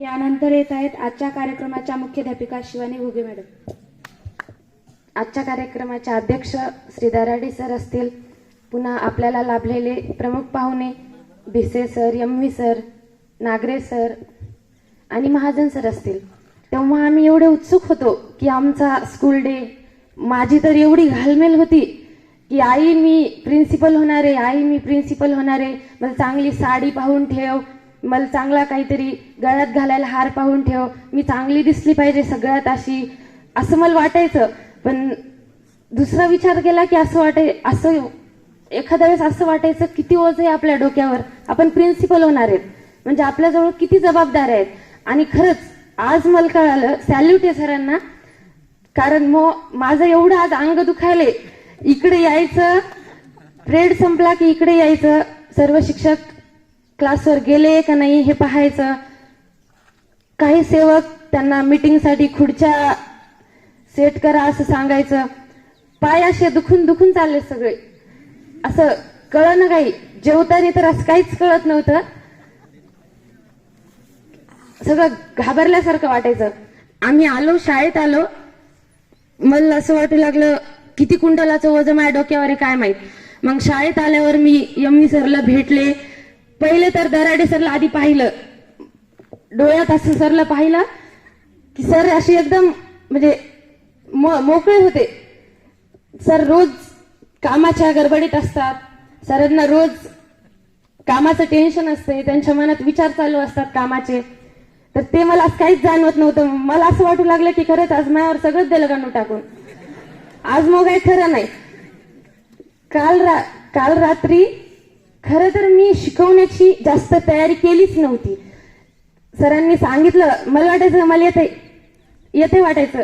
यानंतर येत आहेत आजच्या कार्यक्रमाच्या मुख्याध्यापिका शिवानी घुगे मॅडम. आजच्या कार्यक्रमाचे अध्यक्ष श्री दराडे सर असतील. पुन्हा आपल्याला लाभलेले प्रमुख पाहुणे Bhise sir M V sir Nagare sir आणि महाजन सर असतील. तेव्हा आम्ही एवढे उत्सुक होतो की आमचा स्कूल डे माझी तर एवढी घालमेल होती की आई मी प्रिन्सिपल होणार आहे आई मी प्रिन्सिपल होणार. आहे मला चांगली साडी पाहून ठेव मला चांगला काहीतरी गळ्यात घालायला हार पाहून ठेव. मी चांगली दिसली पाहिजे सगळ्यात अशी असं मला वाटायचं. पण दुसरा विचार केला की असं वाटाय असं एखाद्या वेळेस असं वाटायचं किती ओझ आहे आपल्या डोक्यावर. आपण प्रिन्सिपल होणार आहेत. म्हणजे आपल्याजवळ किती जबाबदाऱ्या आहेत. आणि खरंच आज मला कळालं सॅल्यूट आहे सरांना. कारण मग माझं एवढं आज अंग दुखायले इकडे यायचं प्रेड संपला की इकडे यायचं. सर्व शिक्षक क्लासवर गेले का नाही हे पाहायचं. काही सेवक त्यांना मीटिंगसाठी खुर्च्या सेट करा असं सांगायचं. पाय असे दुखून दुखून चालले सगळे. असं कळलं काही जेवताना तर असं काहीच कळत नव्हतं. सगळं घाबरल्यासारखं वाटायचं. आम्ही आलो शाळेत आलो. मला असं वाटू लागलं किती कुंटलाचं वजन माझ्या डोक्यावर काय माहीत. मग शाळेत आल्यावर मी यमनी सरला भेटले. पहिले तर दराडे सरला आधी पाहिलं. डोळ्यात असं सरला पाहिलं की सर अशी एकदम म्हणजे मोकळे होते. सर रोज कामाच्या गडबडीत असतात. सरांना रोज कामाचं टेन्शन असते. त्यांच्या मनात विचार चालू असतात कामाचे. तर ते मला आज काहीच जाणवत नव्हतं. मला असं वाटू लागलं की खरंच आज माझ्यावर सगळंच दिलं का टाकून. आज मग काही खरं नाही. काल रा काल रात्री खरं तर मी शिकवण्याची जास्त तयारी केलीच नव्हती. सरांनी सांगितलं मला वाटायचं मला येते येते वाटायचं.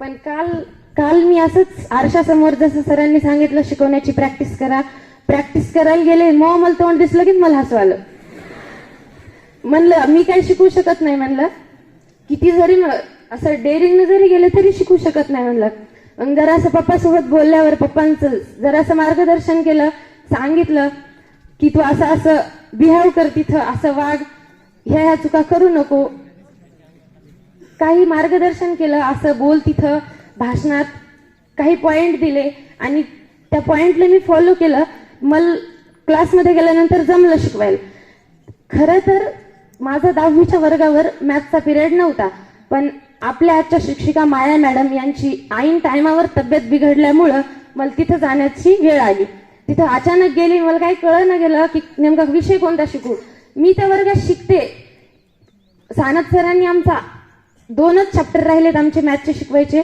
पण काल काल मी असंच आरशासमोर जसं सरांनी सांगितलं शिकवण्याची प्रॅक्टिस करा प्रॅक्टिस करायला गेले मग मला तोंड दिसलं की मला हसू आलं. म्हणलं मी काही शिकू शकत नाही म्हणलं. किती जरी असं डेअरिंगनं जरी गेलं तरी शिकू शकत नाही म्हणलं. मग जरासं पप्पासोबत बोलल्यावर पप्पांचं जरासं मार्गदर्शन केलं सांगितलं की तू असं असं बिहेव कर तिथं असं वाग. ह्या ह्या चुका करू नको. काही मार्गदर्शन केलं असं बोल तिथं भाषणात. काही पॉइंट दिले आणि त्या पॉइंटला मी फॉलो केलं. मल क्लासमध्ये गेल्यानंतर जमलं शिकवायला. खरं तर माझा दहावीच्या वर्गावर मॅथचा पिरियड नव्हता पण आपल्या आजच्या शिक्षिका माया मॅडम यांची ऐन टायमावर तब्येत बिघडल्यामुळं मला तिथं जाण्याची वेळ आली. तिथं अचानक गेली मला काही कळलं गेलं की नेमका विषय कोणता शिकू. मी त्या वर्गात शिकते. सानप सरांनी आमचा दोनच चॅप्टर राहिलेत आमचे मॅथचे शिकवायचे.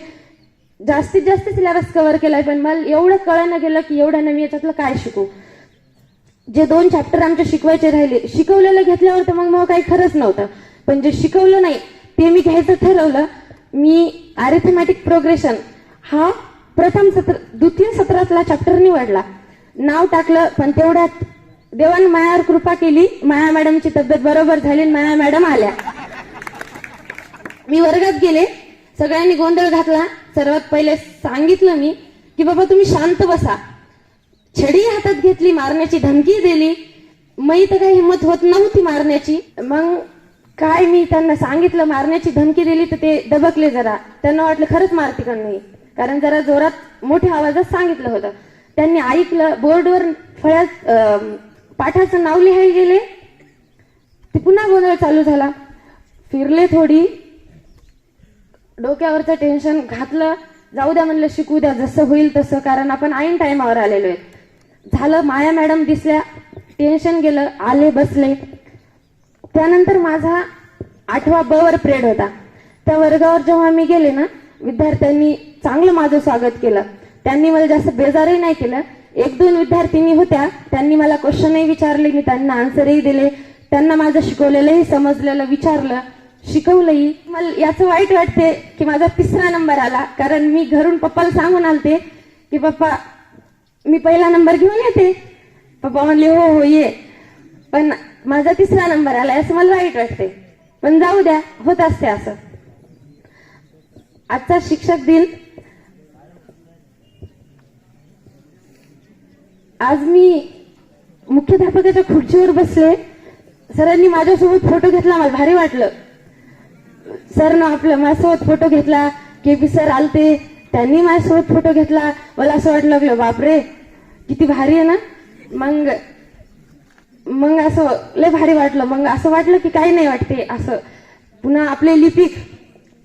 जास्तीत जास्त सिलेबस कव्हर केलाय पण मला एवढं कळणं गेलं की एवढं नवी याच्यातलं काय शिकू. जे दोन चॅप्टर आमचे शिकवायचे राहिले शिकवलेलं घेतल्यावर तर मग मग काही खरंच नव्हतं. पण जे शिकवलं नाही ते मी घ्यायचं ठरवलं. मी अरिथमॅटिक प्रोग्रेशन हा प्रथम सत्र द्वितीय सत्रातला चॅप्टर निवडला. नाव टाकलं पण तेवढ्यात देवान मायावर कृपा केली. माया मॅडमची तब्येत बरोबर झाली माया मॅडम आल्या. मी वर्गात गेले. सगळ्यांनी गोंधळ घातला. सर्वात पहिले सांगितलं मी की बाबा तुम्ही शांत बसा. छडी हातात घेतली मारण्याची धमकी दिली. मई तर काही हिंमत होत नव्हती मारण्याची. मग काय मी त्यांना सांगितलं मारण्याची धमकी दिली तर ते दबकले जरा. त्यांना वाटलं खरंच मारते का नाही. कारण जरा जोरात मोठ्या आवाजात सांगितलं होतं. त्यांनी ऐकलं बोर्डवर फळ्यात पाठाचं नाव लिहायला गेले. ते पुन्हा गोंधळ चालू झाला. फिरले थोडी. डोक्यावरचं टेन्शन घातलं. जाऊ द्या म्हणलं शिकू द्या. जसं होईल तसं. कारण आपण ऐन टायमावर आलेलो आहे. झालं माया मॅडम दिसल्या. टेन्शन गेलं आले बसले. त्यानंतर माझा आठवा ब वर प्रेड होता. त्या वर्गावर जेव्हा मी गेले ना विद्यार्थ्यांनी चांगलं माझं स्वागत केलं. त्यांनी मला जास्त बेजारही नाही केलं. एक दोन विद्यार्थिनी होत्या त्यांनी मला क्वेश्चनही विचारले मी त्यांना आन्सरही दिले. त्यांना माझं शिकवलेलंही समजलेलं विचारलं शिकवलंही. मला याचं वाईट वाटते की माझा तिसरा नंबर आला कारण मी घरून पप्पाला सांगून आलते की पप्पा मी पहिला नंबर घेऊन येते. पप्पा म्हणले हो हो ये. पण माझा तिसरा नंबर आला असं मला वाईट वाटते. पण जाऊ द्या होत असते असं. आजचा शिक्षक दिन आज मी मुख्याध्यापकाच्या खुर्चीवर बसले. सरांनी माझ्यासोबत फोटो घेतला मला भारी वाटलं. सरनं आपलं माझ्यासोबत फोटो घेतला के पी सर आलते त्यांनी माझ्यासोबत फोटो घेतला. मला असं वाटलं लागलं बापरे किती भारी आहे ना? मग मग असं लय भारी वाटलं. मग असं वाटलं की काही नाही वाटते असं. पुन्हा आपले लिपिक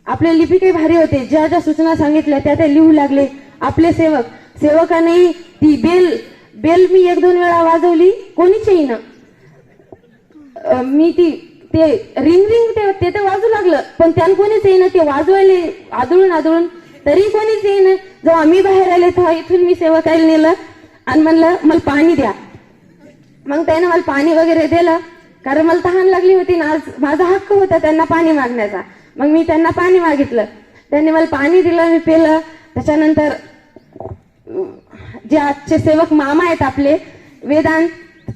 आपले लिपिकही भारी होते. ज्या ज्या सूचना सांगितल्या त्या त्या लिहू लागले. आपले सेवक सेवकाने ती बेल बेल मी एक दोन वेळा वाजवली कोणीच येईना. मी ती ते रिंग रिंग ते ते तर वाजू लागलं पण त्यानं कोणीच येईना ते वाजवायले आदळून आदळून. तरी कोणीच येईना. जेव्हा मी बाहेर आले तेव्हा इथून मी सेवकायला नेलं आणि म्हणलं मला पाणी द्या. मग त्यानं मला पाणी वगैरे दिलं कारण मला तहान लागली होती ना आज माझा हक्क होता त्यांना पाणी मागण्याचा. मग मी त्यांना पाणी मागितलं. त्यांनी मला पाणी दिलं मी पिलं. त्याच्यानंतर जे आजचे सेवक मामा आहेत आपले वेदांत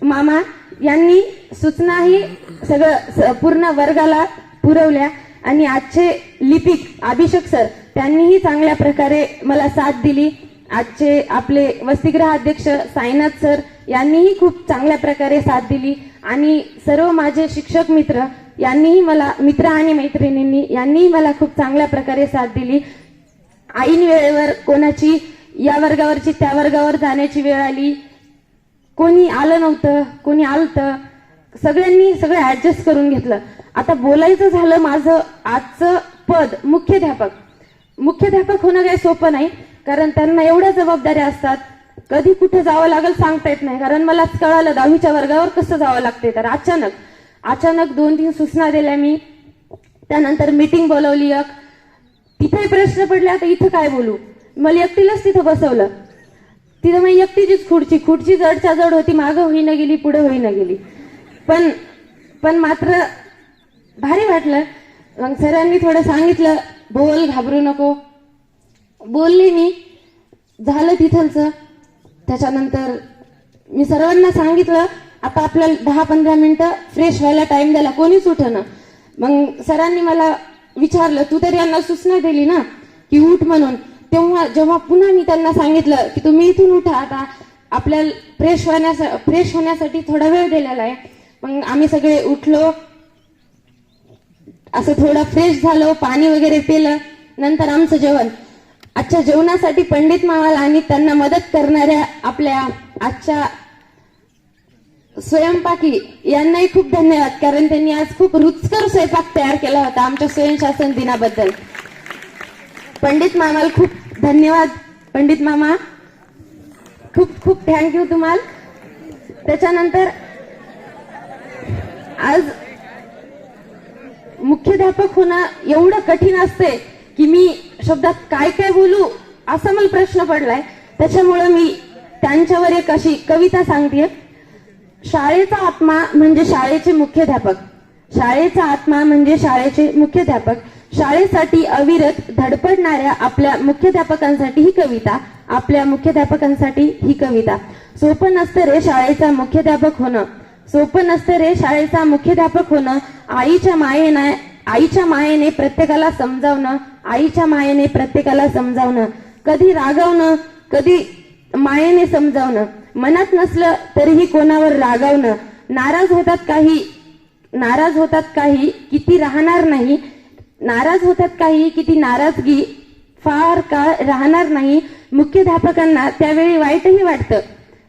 मामा यांनी सूचनाही सगळं स- पूर्ण वर्गाला पुरवल्या. आणि आजचे लिपिक अभिषेक सर त्यांनीही चांगल्या प्रकारे मला साथ दिली. आजचे आपले वसतिगृह अध्यक्ष साईनाथ सर यांनीही खूप चांगल्या प्रकारे साथ दिली. आणि सर्व माझे शिक्षक मित्र यांनीही मला मित्र आणि मैत्रिणींनी यांनीही मला खूप चांगल्या प्रकारे साथ दिली. ऐन वेळेवर कोणाची या वर्गावरची त्या वर्गावर जाण्याची वेळ आली. कोणी आलं नव्हतं कोणी आलतं. सगळ्यांनी सगळं ऍडजस्ट करून घेतलं. आता बोलायचं झालं माझं आजचं पद मुख्याध्यापक. मुख्याध्यापक होणं काही सोपं नाही कारण त्यांना एवढ्या जबाबदाऱ्या असतात. कधी कुठं जावं लागेल सांगता येत नाही कारण मला कळालं दहावीच्या वर्गावर कसं जावं लागते तर अचानक अचानक दोन तीन सूचना दिल्या मी. त्यानंतर मीटिंग बोलवली एक. तिथे प्रश्न पडले आता इथं काय बोलू? मला एकटीलाच तिथं बसवलं. तिथं मग एकटीचीच खुर्ची खुर्ची जडच्या जड होती मागं होईना गेली पुढे होईना गेली. पण पण मात्र भारी वाटलं. मग सरांनी थोडं सांगितलं बोल घाबरू नको. बोलली मी. झालं तिथलचं. त्याच्यानंतर मी सर्वांना सांगितलं आता आपल्याला दहा पंधरा मिनिटं फ्रेश व्हायला टाइम द्यायला कोणीच उठणं मग सरांनी मला विचारलं तू तरी यांना सूचना दिली ना की उठ म्हणून. तेव्हा जेव्हा पुन्हा मी त्यांना सांगितलं की तुम्ही इथून उठा आता आपल्याला फ्रेश होण्यासाठी फ्रेश होण्यासाठी थोडा वेळ दिलेला आहे. मग आम्ही सगळे उठलो. असं थोडं फ्रेश झालो पाणी वगैरे पिलं नंतर आमचं जेवण. आजच्या जेवणासाठी पंडित मावाला आणि त्यांना मदत करणाऱ्या आपल्या आजच्या स्वयंपाकी यांनाही खूप धन्यवाद कारण त्यांनी आज खूप रुचकर स्वयंपाक तयार केला होता आमच्या स्वयंशासन दिनाबद्दल. पंडित मामाला खूप धन्यवाद पंडित मामा. खूप खूप थँक्यू तुम्हाला. त्याच्यानंतर आज मुख्याध्यापक होणं एवढं कठीण असते की मी शब्दात काय काय बोलू असा मला प्रश्न पडलाय. त्याच्यामुळे मी त्यांच्यावर एक अशी कविता सांगते शाळेचा आत्मा म्हणजे शाळेचे मुख्याध्यापक. शाळेचा आत्मा म्हणजे शाळेचे मुख्याध्यापक. शाळेसाठी अविरत धडपडणाऱ्या आपल्या मुख्याध्यापकांसाठी ही कविता आपल्या मुख्याध्यापकांसाठी ही कविता. सोपं नसतं रे शाळेचा मुख्याध्यापक होणं. सोपं नसतं रे शाळेचा मुख्याध्यापक होणं. आईच्या मायेने आईच्या मायेने प्रत्येकाला समजावणं आईच्या मायेने प्रत्येकाला समजावणं. कधी रागावणं कधी मायेने समजावणं. मनात नसलं तरीही कोणावर रागावणं. नाराज होतात काही नाराज होतात काही किती राहणार नाही नाराज होतात काही की ती नाराजगी फार काळ राहणार नाही. मुख्याध्यापकांना त्यावेळी वाईटही वाटतं.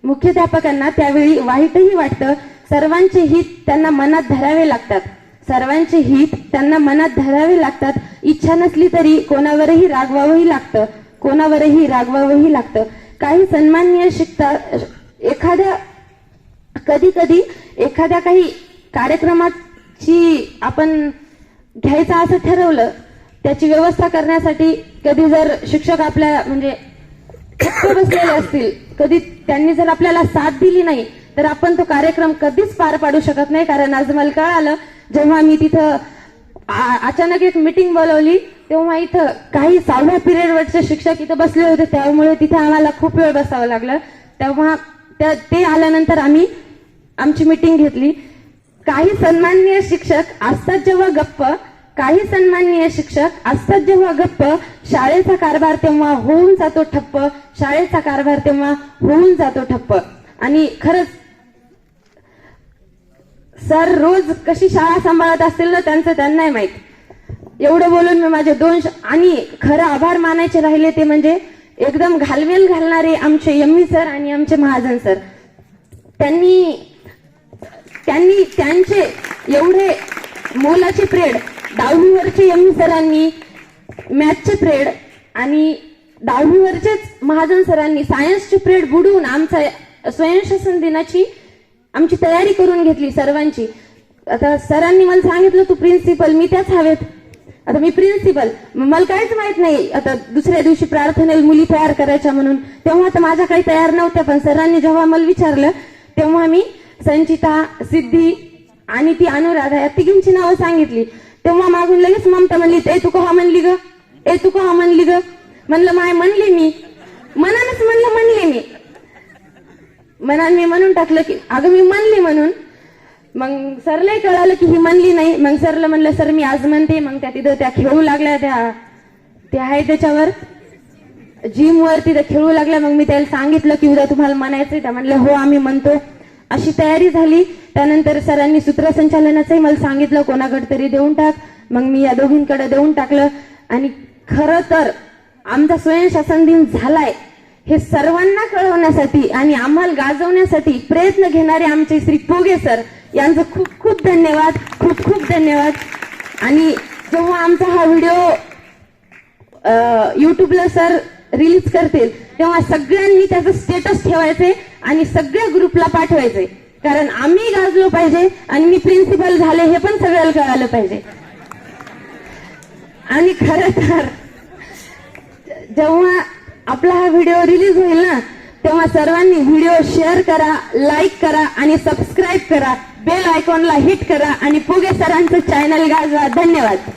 मुख्याध्यापकांना त्यावेळी वाईटही वाटतं. सर्वांचे हित त्यांना मनात धरावे लागतात. सर्वांचे हित त्यांना मनात धरावे लागतात. इच्छा नसली तरी कोणावरही रागवावंही लागतं. कोणावरही रागवावंही लागतं. काही सन्माननीय शिकता एखाद्या कधी कधी एखाद्या काही कार्यक्रमाची आपण घ्यायचं असं ठरवलं त्याची व्यवस्था करण्यासाठी कधी जर शिक्षक आपल्या म्हणजे ठप्प बसलेले असतील कधी त्यांनी जर आपल्याला साथ दिली नाही तर आपण तो कार्यक्रम कधीच पार पाडू शकत नाही. कारण आज मला कळालं जेव्हा मी तिथं अचानक एक मिटिंग बोलवली तेव्हा इथं काही सहाव्या पिरियड वरचे शिक्षक इथं बसले होते. त्यामुळे तिथे आम्हाला खूप वेळ बसावं लागलं. तेव्हा त्या- ते आल्यानंतर आम्ही आमची मिटिंग घेतली. काही सन्माननीय शिक्षक असतात जेव्हा गप्प काही सन्माननीय शिक्षक असतात जेव्हा गप्प शाळेचा कारभार तेव्हा होऊन जातो ठप्प शाळेचा कारभार तेव्हा होऊन जातो ठप्प. आणि खरंच सर रोज कशी शाळा सांभाळत असतील ना त्यांचं त्यांनाही माहीत. एवढं बोलून मी माझे दोन आणि खरं आभार मानायचे राहिले ते म्हणजे एकदम घालमेल घालणारे आमचे यम्मी सर आणि आमचे महाजन सर. त्यांनी त्यांनी त्यांचे एवढे मोलाचे प्रेड दहावीवरचे एम सरांनी मॅथचे प्रेड आणि दहावीवरचेच महाजन सरांनी सायन्सचे प्रेड बुडवून आमचा स्वयंशासन दिनाची आमची तयारी करून घेतली सर्वांची. आता सरांनी मला सांगितलं तू प्रिन्सिपल मी त्याच हवेत. आता मी प्रिन्सिपल मला काहीच माहीत नाही. आता दुसऱ्या दिवशी प्रार्थनेला मुली तयार करायच्या म्हणून. तेव्हा तर माझ्या काही तयार नव्हत्या पण सरांनी जेव्हा मला विचारलं तेव्हा मी संचिता सिद्धी आणि ती अनुराधा या तिघींची नावं सांगितली. तेव्हा मागून लगेच ममता म्हणली ए तू कहा म्हणली ग? ए तू कहा म्हणली ग? म्हणलं माय म्हणले मी. मनानच म्हणलं म्हणले मी. मनाने मी म्हणून टाकलं की अगं मी म्हणली म्हणून. मग सरलाही कळालं की ही म्हणली नाही. मग सरला म्हणलं सर मी आज म्हणते. मग त्या तिथं त्या खेळू लागल्या त्या ते आहे त्याच्यावर. जिम वर तिथं खेळू लागल्या. मग मी त्याला सांगितलं की उद्या तुम्हाला म्हणायचंय. त्या म्हणलं हो आम्ही म्हणतो. अशी तयारी झाली. त्यानंतर सरांनी सूत्रसंचालनाचंही मला सांगितलं कोणाकडे तरी देऊन टाक. मग मी या दोघींकडे देऊन टाकलं. आणि खरं तर आमचा स्वयंशासन दिन झालाय. हे सर्वांना कळवण्यासाठी आणि आम्हाला गाजवण्यासाठी प्रयत्न घेणारे आमचे श्री पोगे सर यांचं खूप खूप धन्यवाद खूप खूप धन्यवाद. आणि जेव्हा आमचा हा व्हिडिओ युट्यूबला सर रिलीज करतील तेव्हा सगळ्यांनी त्याचं स्टेटस ठेवायचे आणि सगळ्या ग्रुपला पाठवायचे कारण आम्ही गाजलो पाहिजे आणि मी प्रिन्सिपल झाले हे पण सगळ्याला कळालं पाहिजे. आणि खरं तर जेव्हा आपला हा व्हिडिओ रिलीज होईल ना तेव्हा सर्वांनी व्हिडिओ शेअर करा लाईक करा आणि सबस्क्राईब करा. बेल आयकॉनला हिट करा आणि पुगे सरांचं चॅनल गाजवा. धन्यवाद.